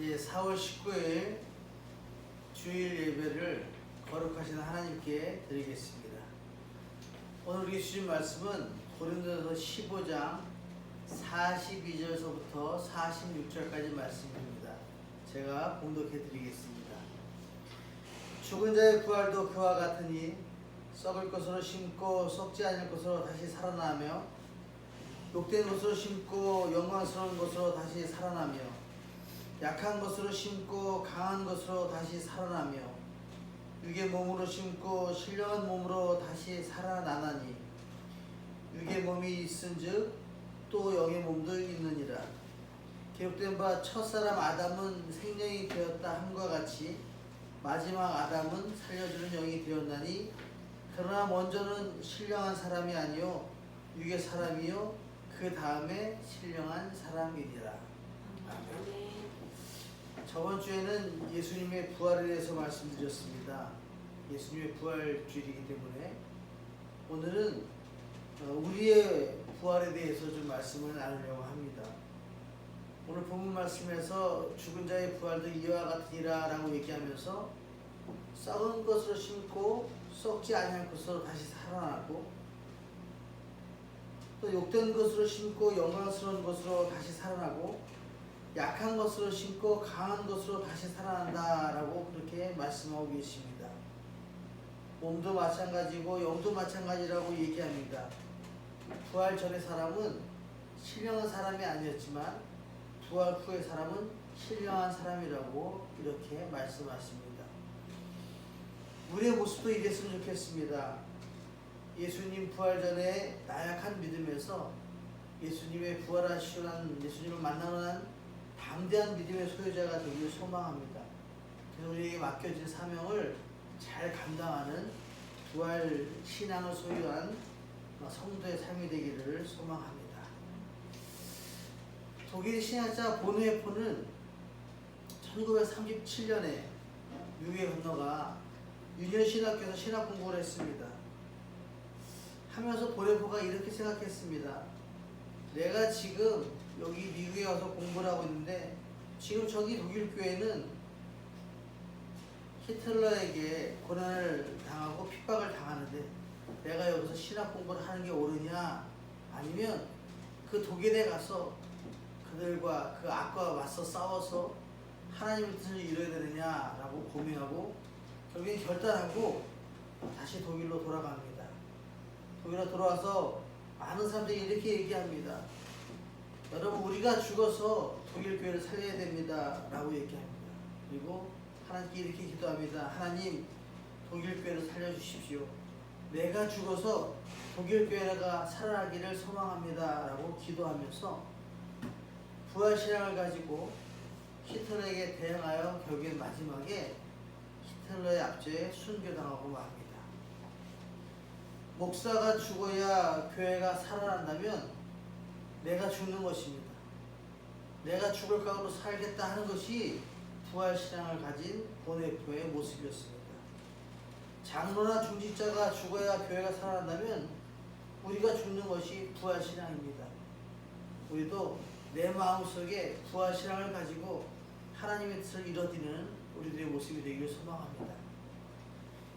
예, 4월 19일 주일 예배를 거룩하신 하나님께 드리겠습니다. 오늘 우리 주신 말씀은 고린도서 15장 42절서부터 46절까지 말씀입니다. 제가 봉독해 드리겠습니다. 죽은 자의 부활도 그와 같으니 썩을 것으로 심고 썩지 않을 것으로 다시 살아나며 욕된 것으로 심고 영광스러운 것으로 다시 살아나며 약한 것으로 심고 강한 것으로 다시 살아나며 육의 몸으로 심고 신령한 몸으로 다시 살아나나니 육의 몸이 있은즉 또 영의 몸도 있느니라 기록된 바 첫사람 아담은 생명이 되었다 함과 같이 마지막 아담은 살려주는 영이 되었나니 그러나 먼저는 신령한 사람이 아니요 육의 사람이요 그 다음에 신령한 사람이니라 아멘. 저번 주에는 예수님의 부활에 대해서 말씀드렸습니다. 예수님의 부활 주일이기 때문에 오늘은 어, 우리의 부활에 대해서 좀 말씀을 나누려고 합니다. 오늘 본문 말씀에서 죽은 자의 부활도 이와 같으니라 라고 얘기하면서 썩은 것으로 심고 썩지 아니할 것으로 다시 살아나고 또 욕된 것으로 심고 영광스러운 것으로 다시 살아나고 약한 것으로 심고 강한 것으로 다시 살아난다라고 그렇게 말씀하고 계십니다. 몸도 마찬가지고 영도 마찬가지라고 얘기합니다. 부활 전의 사람은 신령한 사람이 아니었지만 부활 후의 사람은 신령한 사람이라고 이렇게 말씀하십니다. 우리의 모습도 이랬으면 좋겠습니다. 예수님 부활 전에 나약한 믿음에서 예수님의 부활하시는 예수님을 만나는 담대한 믿음의 소유자가 되기를 소망합니다. 그래서 우리에게 맡겨진 사명을 잘 감당하는 부활 신앙을 소유한 성도의 삶이 되기를 소망합니다. 독일 신학자 보네포는 1937년에 미국에 건너가 유년 신학교에서 신학 공부를 했습니다. 하면서 보네포가 이렇게 생각했습니다. 내가 지금 여기 미국에 와서 공부를 하고 있는데 지금 저기 독일 교회는 히틀러에게 고난을 당하고 핍박을 당하는데 내가 여기서 신학 공부를 하는 게 옳으냐 아니면 그 독일에 가서 그들과 그 악과 맞서 싸워서 하나님의 뜻을 이뤄야 되느냐라고 고민하고 결국엔 결단하고 다시 독일로 돌아갑니다. 독일로 돌아와서 많은 사람들이 이렇게 얘기합니다. 여러분 우리가 죽어서 독일 교회를 살려야 됩니다. 라고 얘기합니다. 그리고 하나님께 이렇게 기도합니다. 하나님 독일 교회를 살려주십시오. 내가 죽어서 독일 교회가 살아나기를 소망합니다. 라고 기도하면서 부활 신앙을 가지고 히틀러에게 대응하여 결국엔 마지막에 히틀러의 압제에 순교당하고 맙니다. 목사가 죽어야 교회가 살아난다면 내가 죽는 것입니다. 내가 죽을 각오로 살겠다 하는 것이 부활신앙을 가진 보네포의 모습이었습니다. 장로나 중직자가 죽어야 교회가 살아난다면 우리가 죽는 것이 부활신앙입니다. 우리도 내 마음속에 부활신앙을 가지고 하나님의 뜻을 이뤄지는 우리들의 모습이 되기를 소망합니다.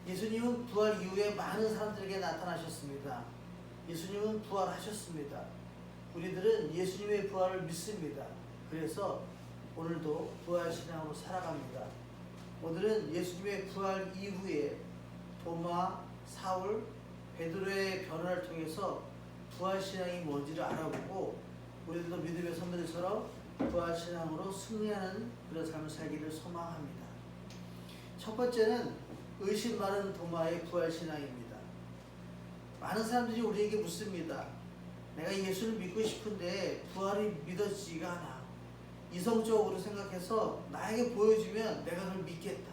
예수님은 부활 이후에 많은 사람들에게 나타나셨습니다. 예수님은 부활하셨습니다. 우리들은 예수님의 부활을 믿습니다. 그래서 오늘도 부활 신앙으로 살아갑니다. 오늘은 예수님의 부활 이후에 도마, 사울, 베드로의 변화를 통해서 부활 신앙이 뭔지를 알아보고 우리들도 믿음의 선배들처럼 부활 신앙으로 승리하는 그런 삶을 살기를 소망합니다. 첫 번째는 의심 많은 도마의 부활 신앙입니다. 많은 사람들이 우리에게 묻습니다. 내가 예수를 믿고 싶은데 부활이 믿어지지가 않아. 이성적으로 생각해서 나에게 보여주면 내가 그걸 믿겠다.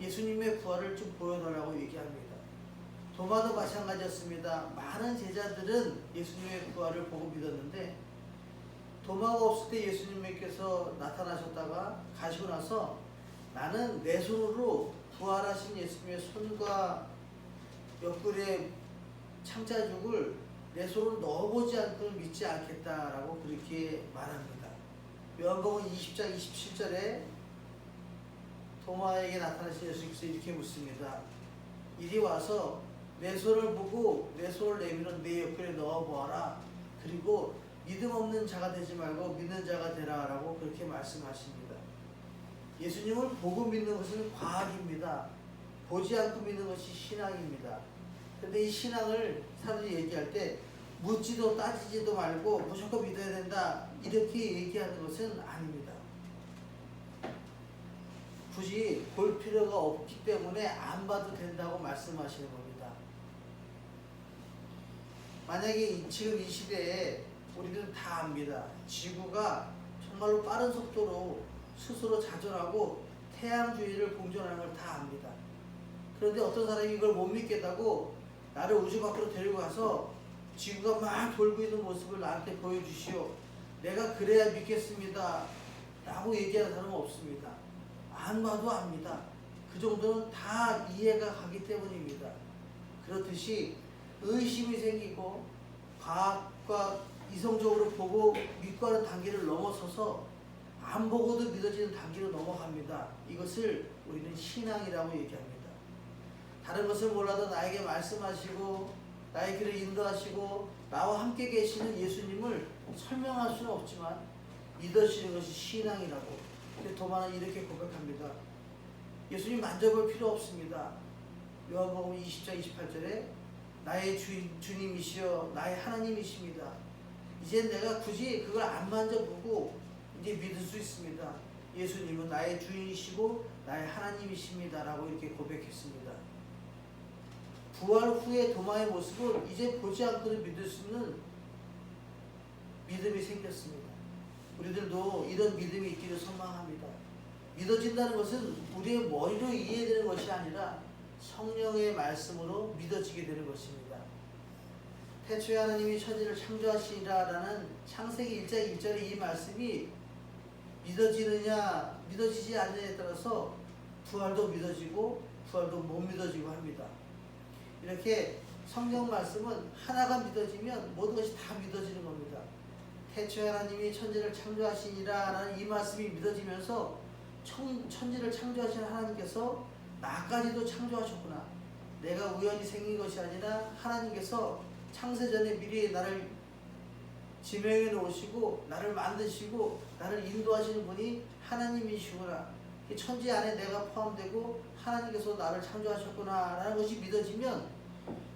예수님의 부활을 좀 보여달라고 얘기합니다. 도마도 마찬가지였습니다. 많은 제자들은 예수님의 부활을 보고 믿었는데 도마가 없을 때 예수님께서 나타나셨다가 가시고 나서 나는 내 손으로 부활하신 예수님의 손과 옆구리에 창자죽을 내 손으로 넣어보지 않고 믿지 않겠다라고 그렇게 말합니다. 요한복음 20장 27절에 도마에게 나타나신 예수님께서 이렇게 묻습니다. 이리 와서 내 손을 보고 내 손을 내밀어 내 옆구리에 넣어 보아라. 그리고 믿음 없는 자가 되지 말고 믿는 자가 되라 라고 그렇게 말씀하십니다. 예수님을 보고 믿는 것은 과학입니다. 보지 않고 믿는 것이 신앙입니다. 그런데 이 신앙을 사람들이 얘기할 때 묻지도 따지지도 말고 무조건 믿어야 된다 이렇게 얘기하는 것은 아닙니다. 굳이 볼 필요가 없기 때문에 안 봐도 된다고 말씀하시는 겁니다. 만약에 이- 지금 이 시대에 우리는 다 압니다. 지구가 정말로 빠른 속도로 스스로 자전하고 태양 주위를 공전하는 걸 다 압니다. 그런데 어떤 사람이 이걸 못 믿겠다고 나를 우주 밖으로 데리고 가서 지구가 막 돌고 있는 모습을 나한테 보여주시오. 내가 그래야 믿겠습니다. 라고 얘기하는 사람은 없습니다. 안 봐도 압니다. 그 정도는 다 이해가 가기 때문입니다. 그렇듯이 의심이 생기고 과학과 이성적으로 보고 믿고 하는 단계를 넘어서서 안 보고도 믿어지는 단계로 넘어갑니다. 이것을 우리는 신앙이라고 얘기합니다. 다른 것을 몰라도 나에게 말씀하시고 나의 길을 인도하시고 나와 함께 계시는 예수님을 설명할 수는 없지만 믿어지는 것이 신앙이라고 도마는 이렇게 고백합니다. 예수님 만져볼 필요 없습니다. 요한복음 20장 28절에 나의 주인, 주님이시여 나의 하나님이십니다. 이제 내가 굳이 그걸 안 만져보고 이제 믿을 수 있습니다. 예수님은 나의 주인이시고 나의 하나님이십니다라고 이렇게 고백했습니다. 부활 후의 도마의 모습을 이제 보지 않고도 믿을 수 있는 믿음이 생겼습니다. 우리들도 이런 믿음이 있기를 소망합니다. 믿어진다는 것은 우리의 머리로 이해되는 것이 아니라 성령의 말씀으로 믿어지게 되는 것입니다. 태초에 하나님이 천지를 창조하시라라는 창세기 1장 1절의 이 말씀이 믿어지느냐 믿어지지 않느냐에 따라서 부활도 믿어지고 부활도 못 믿어지고 합니다. 이렇게 성경 말씀은 하나가 믿어지면 모든 것이 다 믿어지는 겁니다. 태초에 하나님이 천지를 창조하시니라 라는 이 말씀이 믿어지면서 천, 천지를 창조하신 하나님께서 나까지도 창조하셨구나. 내가 우연히 생긴 것이 아니라 하나님께서 창세전에 미리 나를 지명해 놓으시고 나를 만드시고 나를 인도하시는 분이 하나님이시구나. 이 천지 안에 내가 포함되고 하나님께서 나를 창조하셨구나라는 것이 믿어지면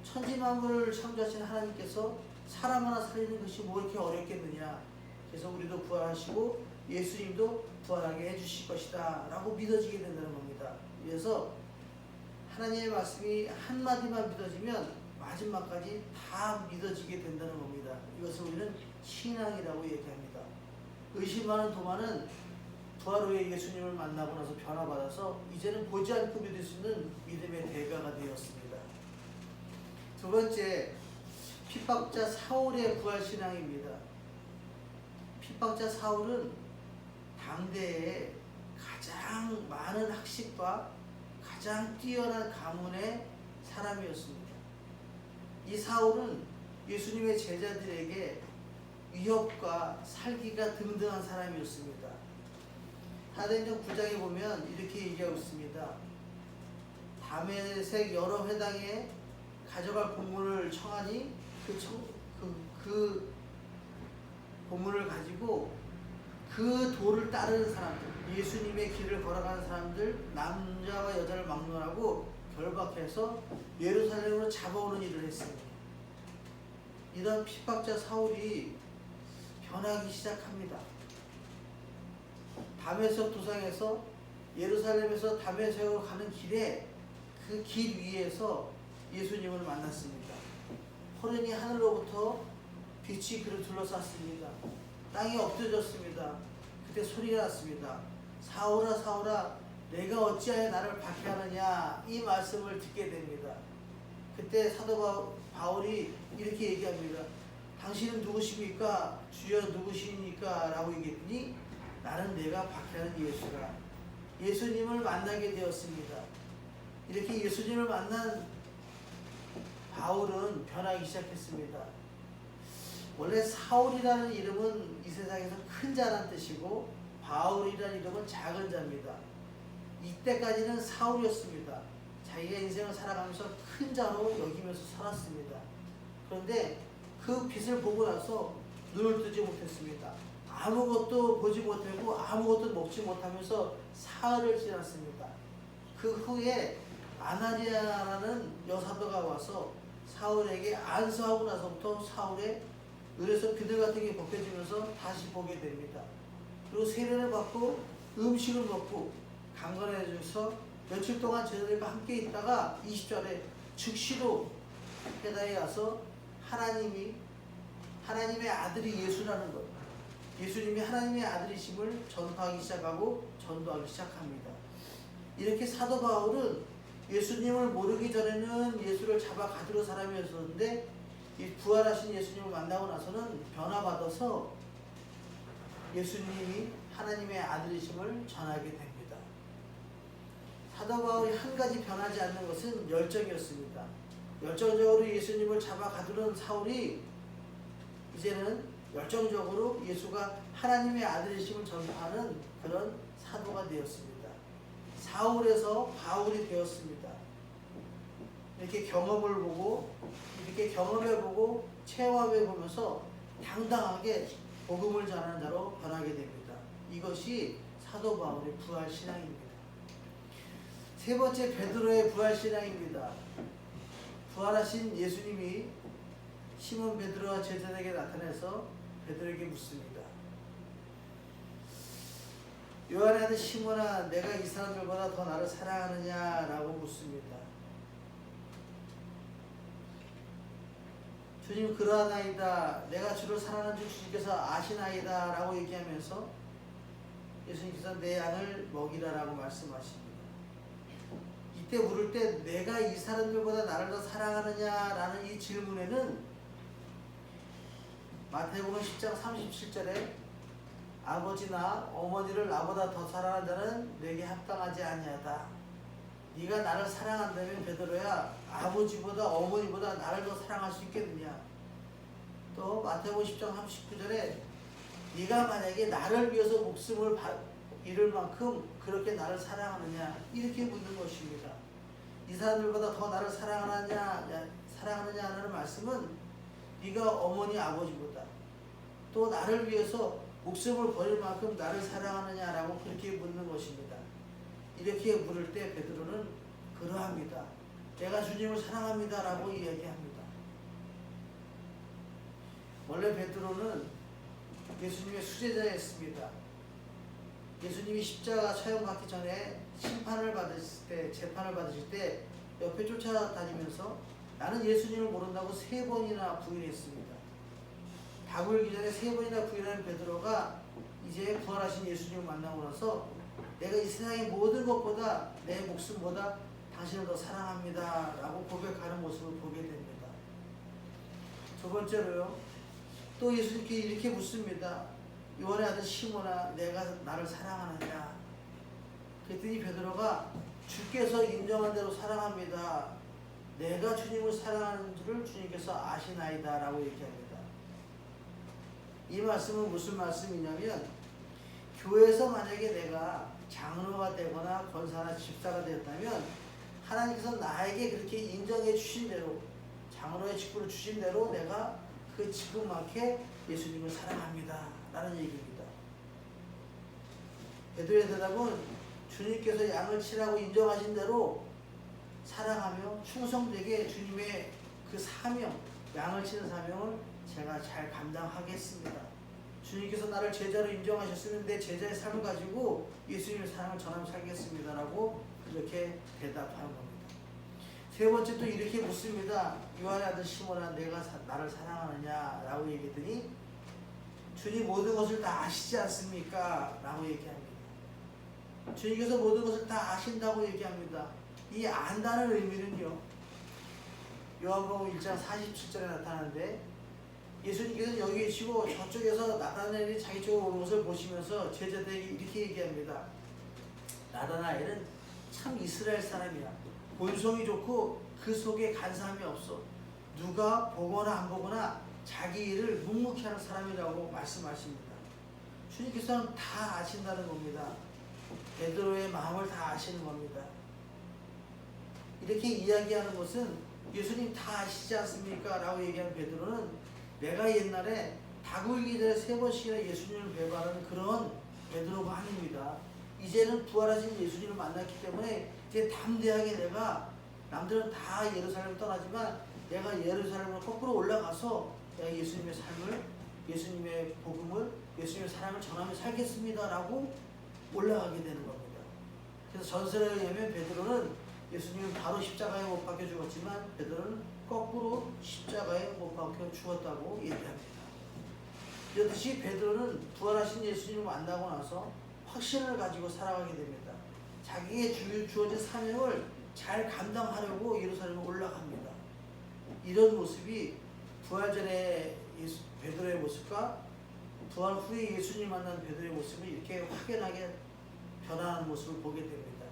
천지 만물을 창조하신 하나님께서 사람 하나 살리는 것이 뭐 이렇게 어렵겠느냐. 그래서 우리도 부활하시고 예수님도 부활하게 해주실 것이다. 라고 믿어지게 된다는 겁니다. 그래서 하나님의 말씀이 한마디만 믿어지면 마지막까지 다 믿어지게 된다는 겁니다. 이것을 우리는 신앙이라고 얘기합니다. 의심하는 도마는 부활 후에 예수님을 만나고 나서 변화받아서 이제는 보지 않고 믿을 수 있는 믿음의 대가가 되었습니다. 두 번째, 핍박자 사울의 부활 신앙입니다. 핍박자 사울은 당대에 가장 많은 학식과 가장 뛰어난 가문의 사람이었습니다. 이 사울은 예수님의 제자들에게 위협과 살기가 등등한 사람이었습니다. 사도행전 9장에 보면 이렇게 얘기하고 있습니다. 다메섹 여러 회당에 가져갈 본문을 청하니 그, 청, 그, 그 본문을 가지고 그 도를 따르는 사람들, 예수님의 길을 걸어가는 사람들, 남자와 여자를 막론하고 결박해서 예루살렘으로 잡아오는 일을 했습니다. 이런 핍박자 사울이 변하기 시작합니다. 담에석 도상에서 예루살렘에서 담에석으로 가는 길에 그 길 위에서 예수님을 만났습니다. 호련히 하늘로부터 빛이 그를 둘러쌌습니다. 땅이 엎드졌습니다. 그때 소리가 났습니다. 사울아 사울아 내가 어찌하여 나를 박해하느냐 이 말씀을 듣게 됩니다. 그때 사도 바- 바울이 이렇게 얘기합니다. 당신은 누구십니까? 주여 누구십니까? 라고 얘기했더니 나는 내가 박해하는 예수라. 예수님을 만나게 되었습니다. 이렇게 예수님을 만난 바울은 변하기 시작했습니다. 원래 사울이라는 이름은 이 세상에서 큰 자란 뜻이고 바울이라는 이름은 작은 자입니다. 이때까지는 사울이었습니다. 자기가 인생을 살아가면서 큰 자로 여기면서 살았습니다. 그런데 그 빛을 보고 나서 눈을 뜨지 못했습니다. 아무것도 보지 못하고 아무것도 먹지 못하면서 사흘을 지났습니다. 그 후에 아나니아라는 여사도가 와서 사울에게 안수하고 나서부터 사울의 눈에서 비늘 같은 게 벗겨지면서 다시 보게 됩니다. 그리고 세례를 받고 음식을 먹고 강건해져서 며칠 동안 저들과 함께 있다가 20절에 즉시로 페다에 가서 하나님이 하나님의 아들이 예수라는 것 예수님이 하나님의 아들이심을 전파하기 시작하고 전도하기 시작합니다. 이렇게 사도 바울은 예수님을 모르기 전에는 예수를 잡아 가두는 사람이었었는데 이 부활하신 예수님을 만나고 나서는 변화받아서 예수님이 하나님의 아들이심을 전하게 됩니다. 사도 바울이 한 가지 변하지 않는 것은 열정이었습니다. 열정적으로 예수님을 잡아 가두는 사울이 이제는 열정적으로 예수가 하나님의 아들이심을 전파하는 그런 사도가 되었습니다. 사울에서 바울이 되었습니다. 이렇게 경험을 보고 이렇게 경험해 보고 체험해 보면서 당당하게 복음을 전하는 자로 변하게 됩니다. 이것이 사도 바울의 부활 신앙입니다. 세 번째 베드로의 부활 신앙입니다. 부활하신 예수님이 시몬 베드로와 제자에게 나타나서 베드로에게 묻습니다. 아들 시몬아 내가 이 사람들보다 더 나를 사랑하느냐라고 묻습니다. 주님 그러하나이다 내가 주를 사랑하는 줄 주님께서 아시나이다 라고 얘기하면서 예수님께서 내 양을 먹이라라고 말씀하십니다. 이때 물을 때 내가 이 사람들보다 나를 더 사랑하느냐라는 이 질문에는 마태복음 10장 37절에 아버지나 어머니를 나보다 더 사랑하는 자는 내게 합당하지 아니하다. 네가 나를 사랑한다면 베드로야 아버지보다 어머니보다 나를 더 사랑할 수 있겠느냐? 또 마태복음 10장 39절에 네가 만약에 나를 위해서 목숨을 바, 잃을 만큼 그렇게 나를 사랑하느냐? 이렇게 묻는 것입니다. 이 사람들보다 더 나를 사랑하느냐 사랑하느냐는 말씀은 네가 어머니 아버지보다 또 나를 위해서 목숨을 버릴 만큼 나를 사랑하느냐라고 그렇게 묻는 것입니다. 이렇게 물을 때 베드로는 그러합니다. 내가 주님을 사랑합니다라고 이야기합니다. 원래 베드로는 예수님의 수제자였습니다. 예수님이 십자가 처형 받기 전에 심판을 받으실 때, 재판을 받으실 때 옆에 쫓아다니면서 나는 예수님을 모른다고 세 번이나 부인했습니다. 다굴기 전에 세 번이나 부인하는 베드로가 이제 부활하신 예수님을 만나고 나서 내가 이 세상의 모든 것보다 내 목숨보다 당신을 더 사랑합니다. 라고 고백하는 모습을 보게 됩니다. 두 번째로요. 또 예수님께 이렇게 묻습니다. 요한의 아들 시몬아 내가 나를 사랑하느냐. 그랬더니 베드로가 주께서 인정한 대로 사랑합니다. 내가 주님을 사랑하는 줄을 주님께서 아시나이다. 라고 얘기합니다. 이 말씀은 무슨 말씀이냐면 교회에서 만약에 내가 장로가 되거나 권사나 집사가 되었다면 하나님께서 나에게 그렇게 인정해 주신 대로 장로의 직분을 주신 대로 내가 그 직분만큼 예수님을 사랑합니다. 라는 얘기입니다. 베드로의 대답은 주님께서 양을 치라고 인정하신 대로 사랑하며 충성되게 주님의 그 사명, 양을 치는 사명을 제가 잘 감당하겠습니다. 주님께서 나를 제자로 인정하셨으면 내 제자의 삶을 가지고 예수님의 사랑을 전하며 살겠습니다라고 이렇게 대답하는 겁니다. 세 번째 또 이렇게 묻습니다. 요한의 아들 시몬아 내가 사, 나를 사랑하느냐라고 얘기했더니 주님 모든 것을 다 아시지 않습니까? 라고 얘기합니다. 주님께서 모든 것을 다 아신다고 얘기합니다. 이 안다는 의미는요. 요한복음 1장 47절에 나타나는데 예수님께서 여기 계시고 저쪽에서 나다나엘이 자기 쪽으로 오는 것을 보시면서 제자들에게 이렇게 얘기합니다. 나다나엘은 참 이스라엘 사람이야. 본성이 좋고 그 속에 간사함이 없어. 누가 보거나 안 보거나 자기 일을 묵묵히 하는 사람이라고 말씀하십니다. 주님께서는 다 아신다는 겁니다. 베드로의 마음을 다 아시는 겁니다. 이렇게 이야기하는 것은 예수님 다 아시지 않습니까? 라고 얘기하는 베드로는 내가 옛날에 다굴기 전에 세 번씩이나 예수님을 배반하는 그런 베드로가 아닙니다. 이제는 부활하신 예수님을 만났기 때문에 이제 담대하게 내가 남들은 다 예루살렘 떠나지만 내가 예루살렘으로 거꾸로 올라가서 내가 예수님의 삶을 예수님의 복음을 예수님의 사랑을 전하며 살겠습니다라고 올라가게 되는 겁니다. 그래서 전설에 의하면 베드로는 예수님은 바로 십자가에 못 박혀 죽었지만 베드로는 거꾸로 십자가에 못 박혀 죽었다고 얘기합니다. 이렇듯이 베드로는 부활하신 예수님을 만나고 나서 확신을 가지고 살아가게 됩니다. 자기의 주, 주어진 사명을 잘 감당하려고 예루살렘에 올라갑니다. 이런 모습이 부활 전에 예수, 베드로의 모습과 부활 후에 예수님 만난 베드로의 모습을 이렇게 확연하게 변화하는 모습을 보게 됩니다.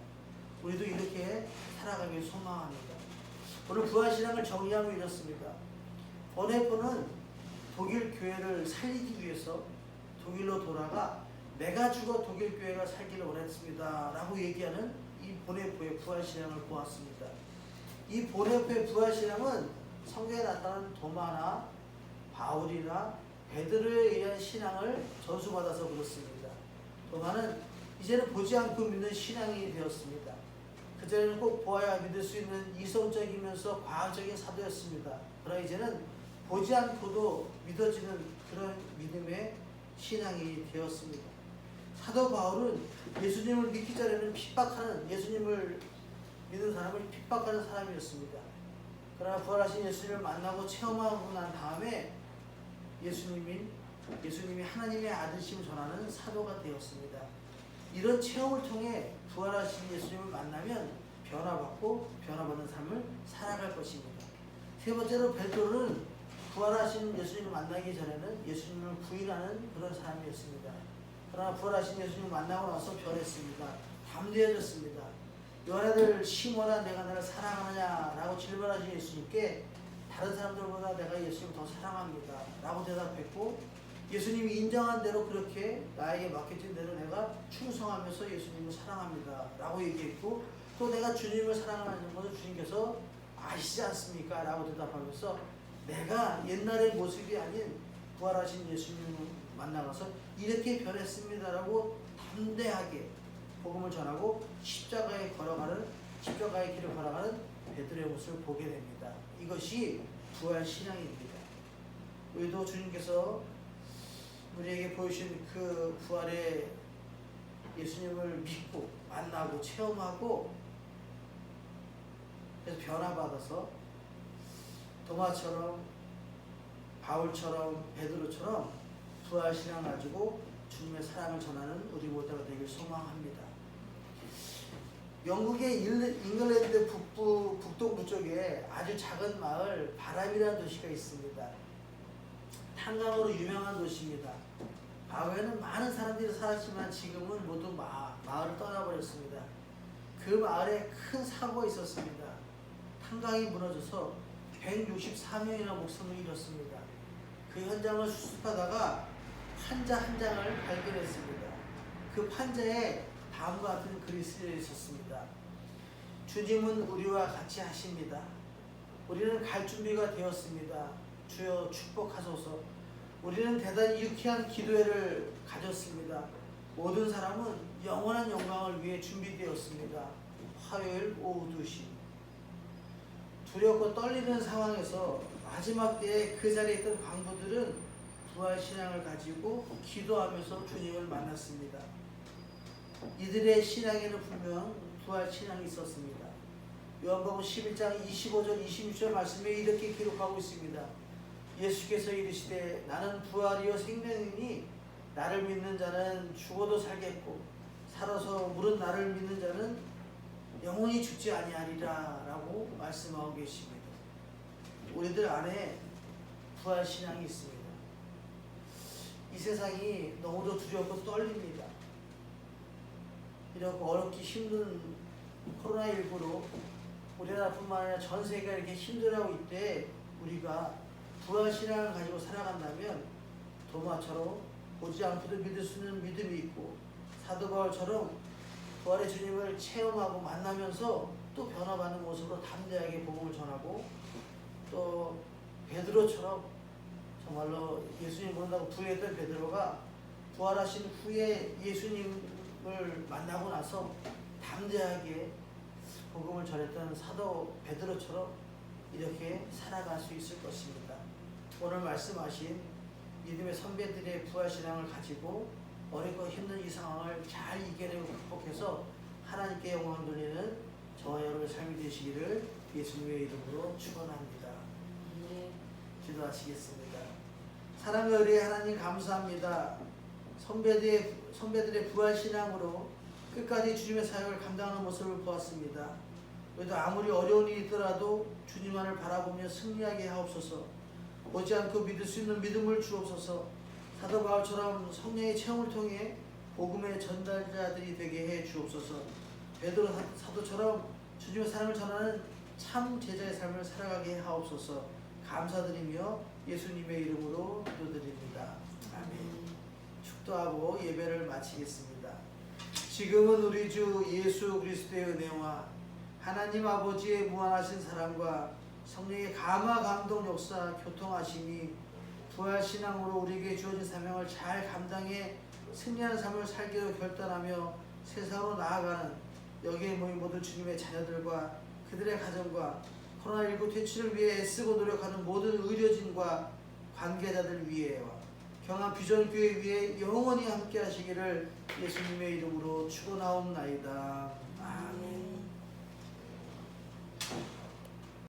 우리도 이렇게 살아가길 소망합니다. 오늘 부활신앙을 정리하면 이렇습니다. 보네포는 독일 교회를 살리기 위해서 독일로 돌아가 내가 죽어 독일 교회가 살기를 원했습니다. 라고 얘기하는 이 보네포의 부활신앙을 보았습니다. 이 보네포의 부활신앙은 성경에 나타난 도마나 바울이나 베드로에 의한 신앙을 전수받아서 그렇습니다. 도마는 이제는 보지 않고 믿는 신앙이 되었습니다. 그전에는 꼭 보아야 믿을 수 있는 이성적이면서 과학적인 사도였습니다. 그러나 이제는 보지 않고도 믿어지는 그런 믿음의 신앙이 되었습니다. 사도 바울은 예수님을 믿기 전에는 핍박하는 예수님을 믿는 사람을 핍박하는 사람이었습니다. 그러나 부활하신 예수님을 만나고 체험하고 난 다음에 예수님이 예수님이 하나님의 아들심을 전하는 사도가 되었습니다. 이런 체험을 통해 부활하신 예수님을 만나면 변화받고 변화받는 삶을 살아갈 것입니다. 세 번째로 베드로는 부활하신 예수님을 만나기 전에는 예수님을 부인하는 그런 사람이었습니다. 그러나 부활하신 예수님을 만나고 나서 변했습니다. 담대해졌습니다. 너네들 시모나 내가 나를 사랑하느냐라고 질문하신 예수님께 다른 사람들보다 내가 예수님을 더 사랑합니다. 라고 대답했고 예수님이 인정한 대로 그렇게 나에게 맡겨진 대로 내가 충성하면서 예수님을 사랑합니다. 라고 얘기했고 또 내가 주님을 사랑하는 것을 주님께서 아시지 않습니까? 라고 대답하면서 내가 옛날의 모습이 아닌 부활하신 예수님을 만나가서 이렇게 변했습니다 라고 담대하게 복음을 전하고 십자가에 걸어가는 십자가의 길을 걸어가는 베드로의 모습을 보게 됩니다. 이것이 부활 신앙입니다. 우리도 주님께서 우리에게 보여주신 그 부활의 예수님을 믿고 만나고 체험하고 그래서 변화받아서 도마처럼 바울처럼 베드로처럼 부활 신앙 가지고 주님의 사랑을 전하는 우리 모두가 되길 소망합니다. 영국의 일- 잉글랜드 북부 북동부 쪽에 아주 작은 마을 바람이라는 도시가 있습니다. 탄광으로 유명한 도시입니다. 과거에는 많은 사람들이 살았지만 지금은 모두 마, 마을을 떠나버렸습니다. 그 마을에 큰 사고가 있었습니다. 탄광이 무너져서 164명이나 목숨을 잃었습니다. 그 현장을 수습하다가 판자 한 장을 발견했습니다. 그 판자에 다음과 같은 글이 쓰여 있었습니다. 주님은 우리와 같이 하십니다. 우리는 갈 준비가 되었습니다. 주여 축복하소서. 우리는 대단히 유쾌한 기도회를 가졌습니다. 모든 사람은 영원한 영광을 위해 준비되었습니다. 화요일 오후 2시. 두렵고 떨리는 상황에서 마지막 때에 그 자리에 있던 광부들은 부활 신앙을 가지고 기도하면서 주님을 만났습니다. 이들의 신앙에는 분명 부활 신앙이 있었습니다. 요한복음 11장 25절 26절 말씀에 이렇게 기록하고 있습니다. 예수께서 이르시되 나는 부활이요 생명이니 나를 믿는 자는 죽어도 살겠고 살아서 물은 나를 믿는 자는 영원히 죽지 아니하리라 라고 말씀하고 계십니다. 우리들 안에 부활 신앙이 있습니다. 이 세상이 너무도 두렵고 떨립니다. 이렇게 어렵기 힘든 코로나19로 우리나라뿐만 아니라 전 세계가 이렇게 힘들어하고 있때 우리가 부활 신앙을 가지고 살아간다면 도마처럼 보지 않고도 믿을 수 있는 믿음이 있고 사도 바울처럼 부활의 주님을 체험하고 만나면서 또 변화받는 모습으로 담대하게 복음을 전하고 또 베드로처럼 정말로 예수님 모른다고 부회했던 베드로가 부활하신 후에 예수님을 만나고 나서 담대하게 복음을 전했던 사도 베드로처럼 이렇게 살아갈 수 있을 것입니다. 오늘 말씀하신 믿음의 선배들의 부활 신앙을 가지고 어렵고 힘든 이 상황을 잘 이겨내고 극복해서 하나님께 영광 돌리는 저와 여러분의 삶이 되시기를 예수님의 이름으로 축원합니다. 네. 기도하시겠습니다. 사랑과 의리의 하나님 감사합니다. 선배들의, 선배들의 부활 신앙으로 끝까지 주님의 사역을 감당하는 모습을 보았습니다. 그래도 아무리 어려운 일이 있더라도 주님만을 바라보며 승리하게 하옵소서. 못지않고 믿을 수 있는 믿음을 주옵소서. 사도 바울처럼 성령의 체험을 통해 복음의 전달자들이 되게 해 주옵소서. 베드로 사- 사도처럼 주님의 사랑을 전하는 참 제자의 삶을 살아가게 하옵소서. 감사드리며 예수님의 이름으로 기도드립니다. 아멘. 축도하고 예배를 마치겠습니다. 지금은 우리 주 예수 그리스도의 은혜와 하나님 아버지의 무한하신 사랑과 성령의 감화 감동 역사 교통하심이 부활 신앙으로 우리에게 주어진 사명을 잘 감당해 승리하는 삶을 살기로 결단하며 세상으로 나아가는 여기에 모인 모든 주님의 자녀들과 그들의 가정과 코로나19 퇴치를 위해 애쓰고 노력하는 모든 의료진과 관계자들 위에와 경남 비전교회 위에 영원히 함께 하시기를 예수님의 이름으로 축원하옵나이다.